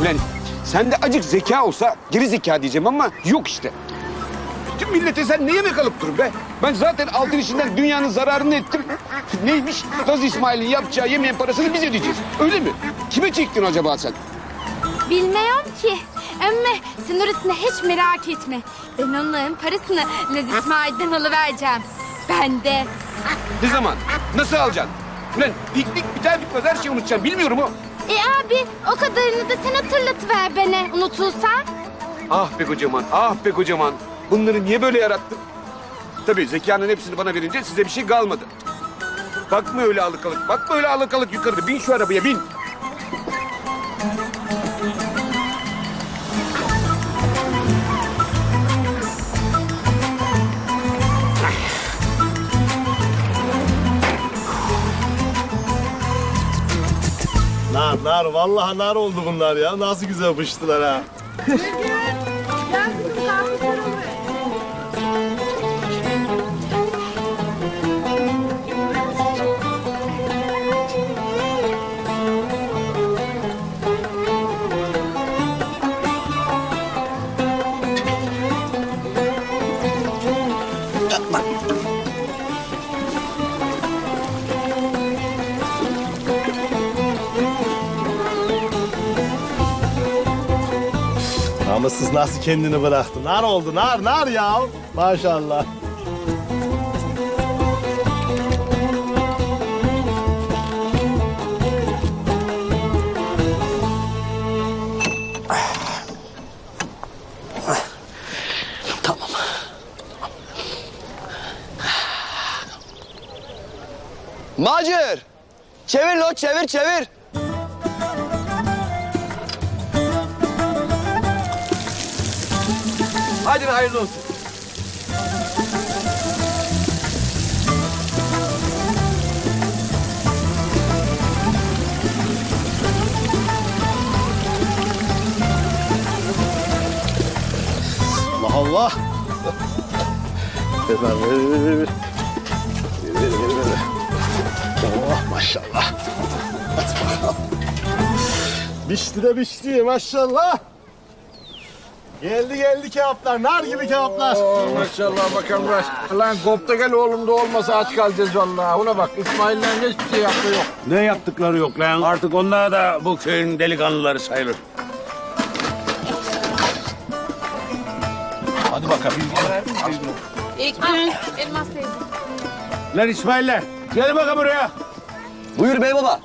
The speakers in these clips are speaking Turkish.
Ulan sende acık zeka olsa geri zeka diyeceğim ama yok işte. Tüm millete sen ne yemek alıp durun be? Ben zaten altın işinden dünyanın zararını ettim. Neymiş? Laz İsmail'in yapacağı yemeğin parasını biz ödeyeceğiz. Öyle mi? Kime çektin acaba sen? Bilmiyorum ki. Ama sen orasını hiç merak etme. Ben onların parasını Laz İsmail'den alıvereceğim. Ben de. Ne zaman? Nasıl alacaksın? Ulan piknik biter bitmez her şeyi unutacaksın. Bilmiyorum o. E abi o kadarını da sen hatırlatıver bana unutulsan. Ah be kocaman, ah be kocaman. Bunları niye böyle yarattın? Tabii zekanın hepsini bana verince size bir şey kalmadı. Bakma öyle alıkalık, bakma öyle alıkalık yukarıda. Bin şu arabaya, bin. Nar nar vallahi nar oldu bunlar ya. Nasıl güzel pıştılar ha. Namussuz nasıl kendini bıraktı? Nar oldu nar nar ya. Maşallah. Macir! Çevir lo çevir çevir. Hadi hayırlı olsun. Allah Allah. Ver, ver, ver. Oh maşallah. Hadi bakalım. De bişti maşallah. Geldi geldi kebaplar. Nar gibi kebaplar. Oo, maşallah bakalım Raş. Lan kopta gel oğlum da olmasa aç kalacağız vallahi. Ona bak İsmail'le hiçbir şey yaptı yok. Ne yaptıkları yok lan. Artık onlar da bu köyün delikanlıları sayılır. Hadi bakalım. Elmas teyze. Lan İsmail'ler gel bakalım buraya. Buyur bey baba.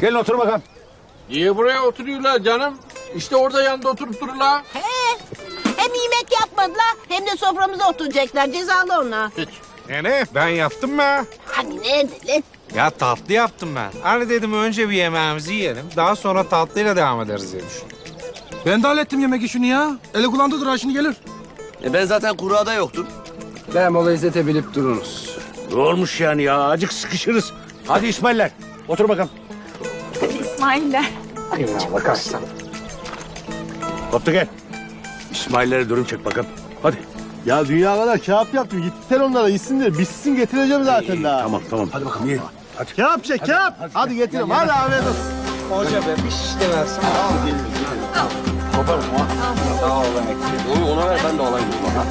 Gelin otur bakalım. Niye buraya oturuyorlar canım? İşte orada yanında oturup dururlar. He. Hem yemek yapmadılar hem de soframıza oturacaklar cezalı onlar. Hiç. Nene ben yaptım mı? Hani nerede lan? Ya tatlı yaptım ben. Hani dedim önce bir yemeğimizi yiyelim. Daha sonra tatlıyla devam ederiz diye düşündüm. Ben de hallettim yemek işini ya. Ele kulağında dur ha şimdi gelir. E ben zaten kurada yoktum. Ben o lezzete bilip dururuz. Ne olmuş yani ya? Acık sıkışırız. Hadi İsmail'ler otur bakalım. İsmail'le. Koptu gel. İsmail'lere dürüm çek bakalım. Hadi. Ya dünya kadar kebap yaptım. Gittiler onlara yesinler. Bitsin getireceğim zaten daha. Tamam tamam. Hadi bakalım ye. Hadi. Kebap çek kebap. Hadi, getirin. Hadi afiyet olsun. Hoca be bir şiş de versen. Onu ona ver ben de alayım. Lan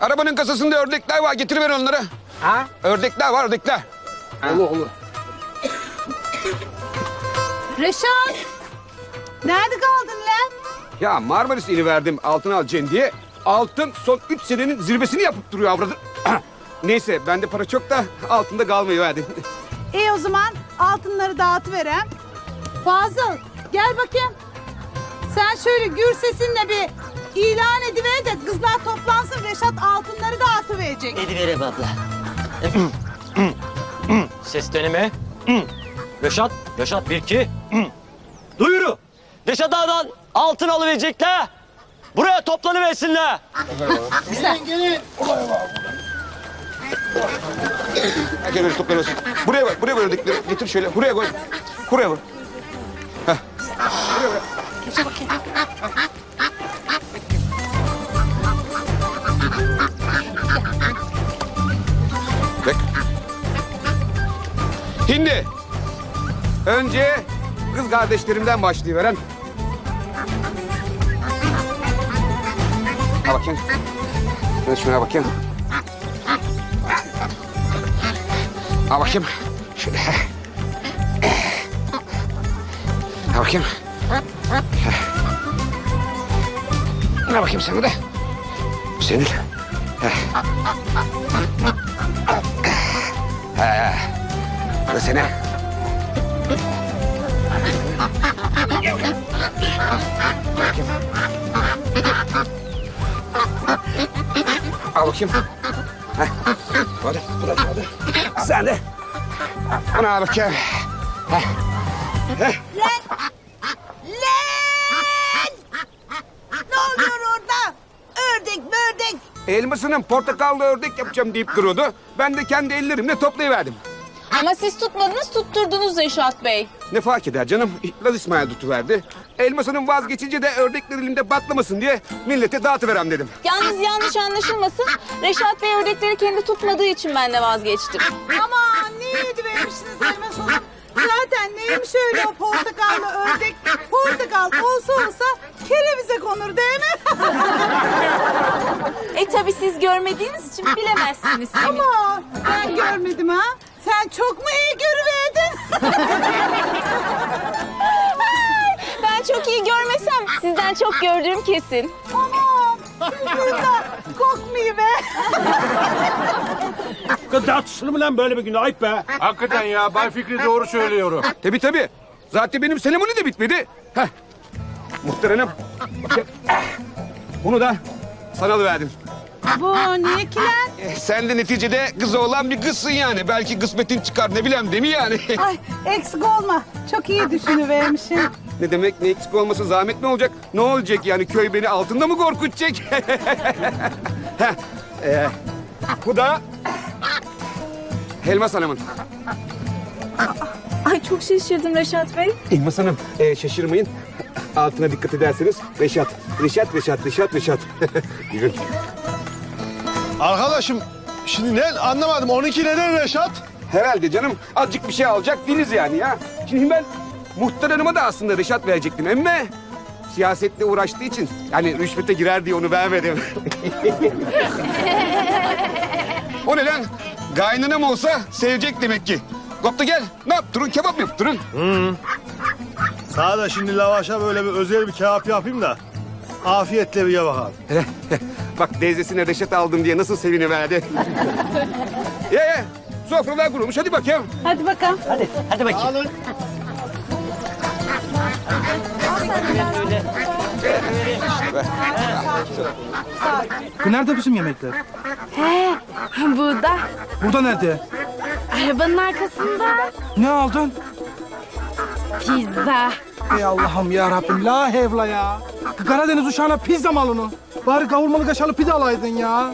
Arabanın kasasında ördekler var. Getiriver onları. Ha? Ördekler var, ördekler. Olur olur. Reşat. Nerede kaldın lan? Ya Marmaris ili verdim altın alacaksın diye. Altın son üç senenin zirvesini yapıp duruyor avradı. Neyse bende para çok da altında kalmıyor hadi. İyi o zaman altınları dağıtıverem. Fazıl gel bakayım. Sen şöyle gür sesinle bir ilan ediver de kızlar toplansın Reşat altınları dağıtıverecek. Ediverem abla. Ses dönemi. Reşat, Reşat bir iki. Duyuru. Reşat Ağa'dan altın alıverecekler. Buraya toplanıversinler. Gel öyle toplar olsun. Buraya koy, buraya koy. Getir şöyle, buraya koy. Buraya koy. Heh. Buraya koy. Bek. Şimdi önce kız kardeşlerimden başlayıveren. Ha bakayım. Ben şuna bakayım. Ha bakayım. Şöyle. Ha bakayım. Ha bakayım sana da. Senin. Ha. Bu sana. Al bakayım. Heh. Hadi, hadi, hadi. Sen de. Ana bakayım. Ne oluyor orada? Ördek bördek. Elmasının portakallı ördek yapacağım deyip duruyordu. Ben de kendi ellerimle toplayıverdim. Ama siz tutmadınız, tutturdunuz Reşat Bey. Ne fark eder canım? Laz İsmail tutuverdi. Elmasının vazgeçince de ördekler elimde patlamasın diye millete dağıtıverem dedim. Yalnız yanlış anlaşılmasın. Reşat Bey ördekleri kendi tutmadığı için ben de vazgeçtim. Aman ne yedi vermişsiniz Elmas Hanım? Zaten neymiş öyle o portakallı ördek? Portakal olsa olsa kerevize konur değil mi? E tabi siz görmediğiniz için bilemezsiniz. Ama ben görmedim ha. Çok gördüğüm kesin. Aman sizden kokmuyor be. Kız tartışılır mı lan böyle bir günde? Ayıp be. Hakikaten ya Bay Fikri doğru söylüyor. Tabii tabii. Zaten benim selemoni de bitmedi. Heh. Muhterem. Bakayım. Bunu da sana alıverdim. Bu niye ki lan? Eh, Sen de neticede kızı olan bir kızsın yani. Belki kısmetin çıkar ne bileyim değil mi yani? Ay eksik olma. Çok iyi düşünüvermişsin. Ne demek ne eksik olması zahmet ne olacak? Ne olacak yani köy beni altında mı korkutacak? Heh, eh, bu da Elmas Hanım'ın. Ay çok şaşırdım Reşat Bey. Elmas Hanım eh, şaşırmayın. Altına dikkat ederseniz Reşat, Reşat, Reşat, Reşat, Reşat. Yürü. Arkadaşım şimdi ne anlamadım. 12 neden Reşat? Herhalde canım azıcık bir şey alacak değiliz yani ya. Şimdi ben muhtar hanıma da aslında Reşat verecektim ama siyasetle uğraştığı için yani rüşvete girer diye onu vermedim. o ne lan? Kaynanam olsa sevecek demek ki. Kopta gel. Ne yaptırın? Kebap mı yaptırın? Sana da şimdi lavaşa böyle bir özel bir kebap yapayım da afiyetle bir ye bakalım. Bak teyzesine Reşat aldım diye nasıl seviniverdi. ye ye. Sofralar kurulmuş. Hadi bakayım. Hadi bakalım. Hadi bakayım. Alın. Nerede bizim yemekler? Burada. Burada nerede? Arabanın arkasında. Ne aldın? Pizza. Ey Allah'ım ya Rabbim la hevla ya. Karadeniz uşağına pizza mı alın o? Bari kavurmalı kaşarlı pide alaydın ya.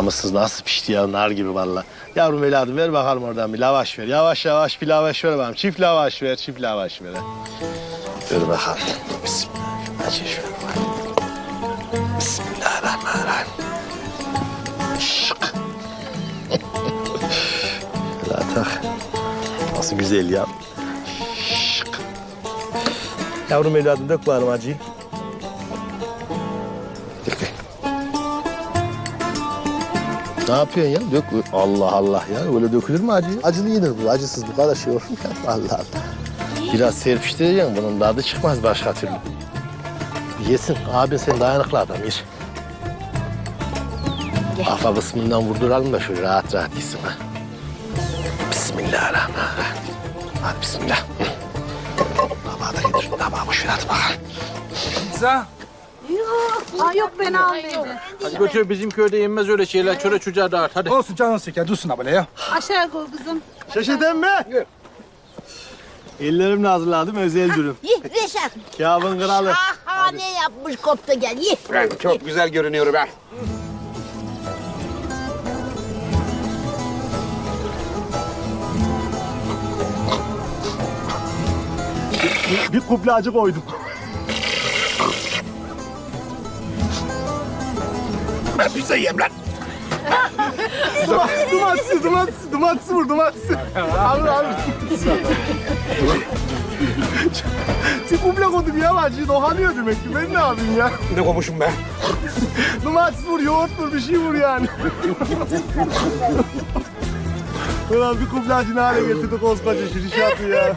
Namussuz nasıl pişti ya nar gibi valla. Yavrum evladım ver bakalım oradan bir lavaş ver. Yavaş yavaş bir lavaş ver bakalım. Çift lavaş ver, çift lavaş ver. Ver bakalım. Bismillah. Aç şöyle bakalım. Bismillahirrahmanirrahim. Şık. La tak. Nasıl güzel ya. Şık. Yavrum evladım dök bakalım acıyı. Ne yapıyorsun ya? Dök. Allah Allah ya. Öyle dökülür mü acı? Acılı yenir bu. Acısız bu kadar şey olur mu ya? Allah Allah. Biraz serpiştireceksin. Bunun tadı çıkmaz başka türlü. Yesin. Abin sen dayanıklı adam. Yer. Kafa kısmından vurduralım da şöyle rahat rahat yesin ha. Bismillahirrahmanirrahim. Hadi bismillah. Tabağı da getir. Tabağı boş ver hadi bakalım. Pizza. Ay yok ben almayayım. Hadi götür bizim köyde yenmez öyle şeyler. Çöre çocuğa dağıt hadi. Olsun canın şeker dursun böyle ya. Aşağı koy kızım. Şaşırdın mı? Ellerimle hazırladım özel dürüm. Ye Reşat. Kâbın kralı. Şahane yapmış kopta gel ye. Ben çok güzel görünüyorum ha. Bir kuple acı koydum. Ben pizza yiyeyim lan. Dumatsız, dumatsız, dumatsız vur, dumatsız. Abi abi. Bir kuple koydum ya acıyı dokanıyor demek ki. Ben ne yapayım ya? Ne komuşum be. Dumatsız vur, yoğurt vur, bir şey vur yani. Ulan bir kuple acı ne hale getirdi koskoca şirişatı ya.